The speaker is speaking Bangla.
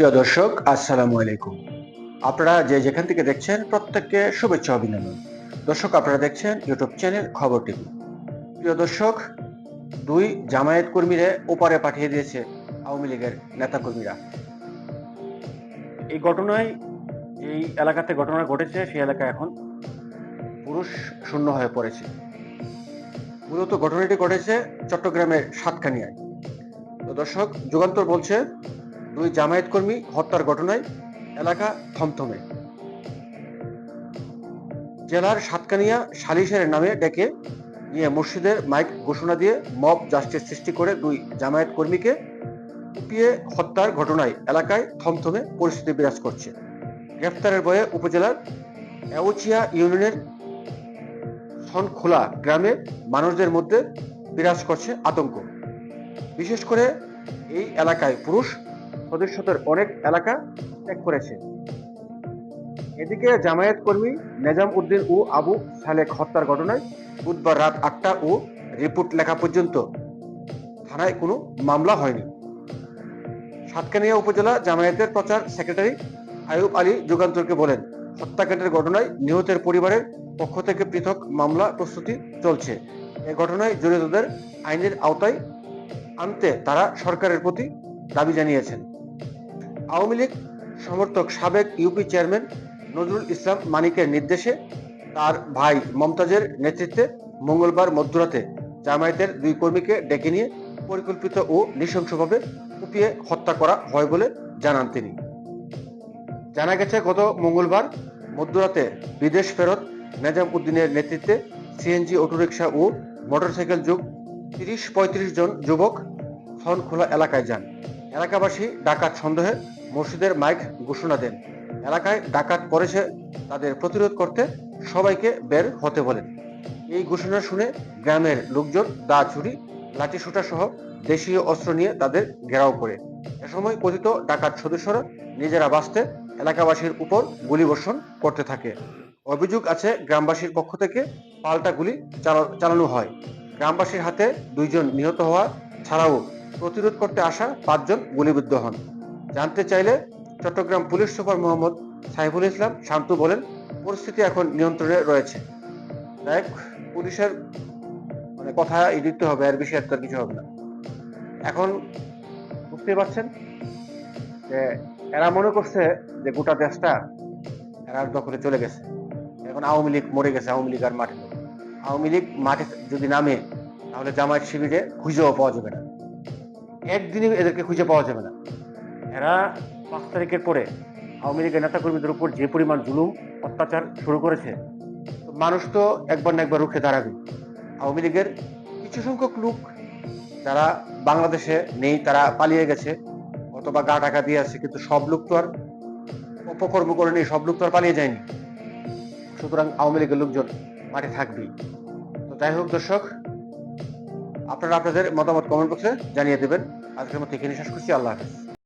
প্রিয় দর্শক, আসসালামু আলাইকুম। আপনারা যে যেখান থেকে দেখছেন, প্রত্যেককে শুভেচ্ছা অভিনন্দন। দর্শক, আপনারা দেখছেন ইউটিউব চ্যানেল খবর টিভি। প্রিয় দর্শক, দুই জামায়াত কর্মীরে ওপারে পাঠিয়ে দিয়েছে আওয়ামী লীগের নেতাকর্মীরা। এই ঘটনায়, এই এলাকাতে ঘটনা ঘটেছে, সেই এলাকা এখন পুরুষ শূন্য হয়ে পড়েছে। মূলত ঘটনাটি ঘটেছে চট্টগ্রামের সাতকানিয়ায়। তো দর্শক, যুগান্তর বলছে দুই জামায়াত কর্মী হত্যার ঘটনায় এলাকা থমথমে। জেলার সাতকানিয়া সালিশের নামে ডেকে নিয়ে মসজিদের মাইক ঘোষণা দিয়ে মব জাস্টিস সৃষ্টি করে দুই জামায়াত কর্মীকে কুপিয়ে হত্যার ঘটনায় এলাকায় থমথমে পরিস্থিতি বিরাজ করছে। গ্রেফতারের বয়ে উপজেলার এউচিয়া ইউনিয়নের সনখোলা গ্রামে মানুষদের মধ্যে বিরাজ করছে আতঙ্ক। বিশেষ করে এই এলাকায় পুরুষ সদস্যদের অনেক এলাকা ত্যাগ করেছে। এদিকে জামায়াত কর্মী নেজাম উদ্দিন ও আবু সালেক হত্যার ঘটনায় বুধবার রাত আটটা ও রিপোর্ট লেখা পর্যন্ত থানায় কোনো মামলা হয়নি। সাতকানিয়া উপজেলা জামায়াতের প্রচার সেক্রেটারি আয়ুব আলী যুগান্তরকে বলেন, হত্যাকাণ্ডের ঘটনায় নিহতের পরিবারের পক্ষ থেকে পৃথক মামলা প্রস্তুতি চলছে। এ ঘটনায় জড়িতদের আইনের আওতায় আনতে তারা সরকারের প্রতি দাবি জানিয়েছেন। আওয়ামী লীগ সমর্থক সাবেক ইউপি চেয়ারম্যান নজরুল ইসলাম মানিকের নির্দেশে তার ভাই মমতাজের নেতৃত্বে মঙ্গলবার মধ্যরাতে জামায়াতের দুই কর্মীকে ডেকে নিয়ে পরিকল্পিত ও নৃশংসভাবে কুপিয়ে হত্যা করা হয় বলে জানান তিনি। জানা গেছে, গত মঙ্গলবার মধ্যরাতে বিদেশ ফেরত নেজাম উদ্দিনের নেতৃত্বে সিএনজি, অটোরিকশা ও মোটরসাইকেল যুগ তিরিশ পঁয়ত্রিশ জন যুবক খোলা এলাকায় যান। এলাকাবাসী ডাকাত সন্দেহে মসজিদের মাইক ঘোষণা দেন। এলাকায় ডাকাত পড়েছে তাদের প্রতিরোধ করতে সবাইকে বের হতে বলেন। এই ঘোষণা শুনে গ্রামের লোকজন দা ছুরি লাঠি সোটা সহ দেশীয় অস্ত্র নিয়ে তাদের ঘেরাও করে। এ সময় কথিত ডাকাত সদস্যরা নিজেরা বাঁচতে এলাকাবাসীর উপর গুলিবর্ষণ করতে থাকে। অভিযোগ আছে, গ্রামবাসীর পক্ষ থেকে পাল্টা গুলি চালা- চালানো হয়। গ্রামবাসীর হাতে দুইজন নিহত হওয়া ছাড়াও প্রতিরোধ করতে আসা পাঁচজন গুলিবিদ্ধ হন। জানতে চাইলে চট্টগ্রাম পুলিশ সুপার মোহাম্মদ সাইফুল ইসলাম শান্তু বলেন, পরিস্থিতি এখন নিয়ন্ত্রণে রয়েছে। দেখ, পুলিশের মানে কথা এই দিতে হবে আর বেশি আর কিছু হবে না। এখন বুঝতে পারছেন যে এরা মনে করছে যে গোটা দেশটা এরার দখলে চলে গেছে। এখন আওয়ামী লীগ মরে গেছে, আওয়ামী লীগ আর মাঠে আওয়ামী লীগ মাঠে যদি নামে, তাহলে জামায়াত শিবিরে খুঁজেও পাওয়া যাবে না। একদিনে এদেরকে খুঁজে পাওয়া যাবে না। এরা পাঁচ তারিখের পরে আওয়ামী লীগের নেতাকর্মীদের উপর যে পরিমাণ জুলুম, অত্যাচার শুরু করেছে মানুষ তো একবার না একবার রুখে দাঁড়াবে। আওয়ামী লীগের কিছু সংখ্যক লোক যারা বাংলাদেশে নেই, তারা পালিয়ে গেছে, অথবা গা টাকা দিয়ে আছে, কিন্তু সব লোক তো আর অপকর্ম করে নেই, সব লোক তো আর পালিয়ে যায়নি। সুতরাং আওয়ামী লীগের লোকজন মাঠে থাকবেই। তো যাই হোক দর্শক আপনারা আপনাদের মতামত কমেন্ট বক্সে জানিয়ে দেবেন। আজকের মতো এখানে শেষ করছি। আল্লাহ হাফেজ।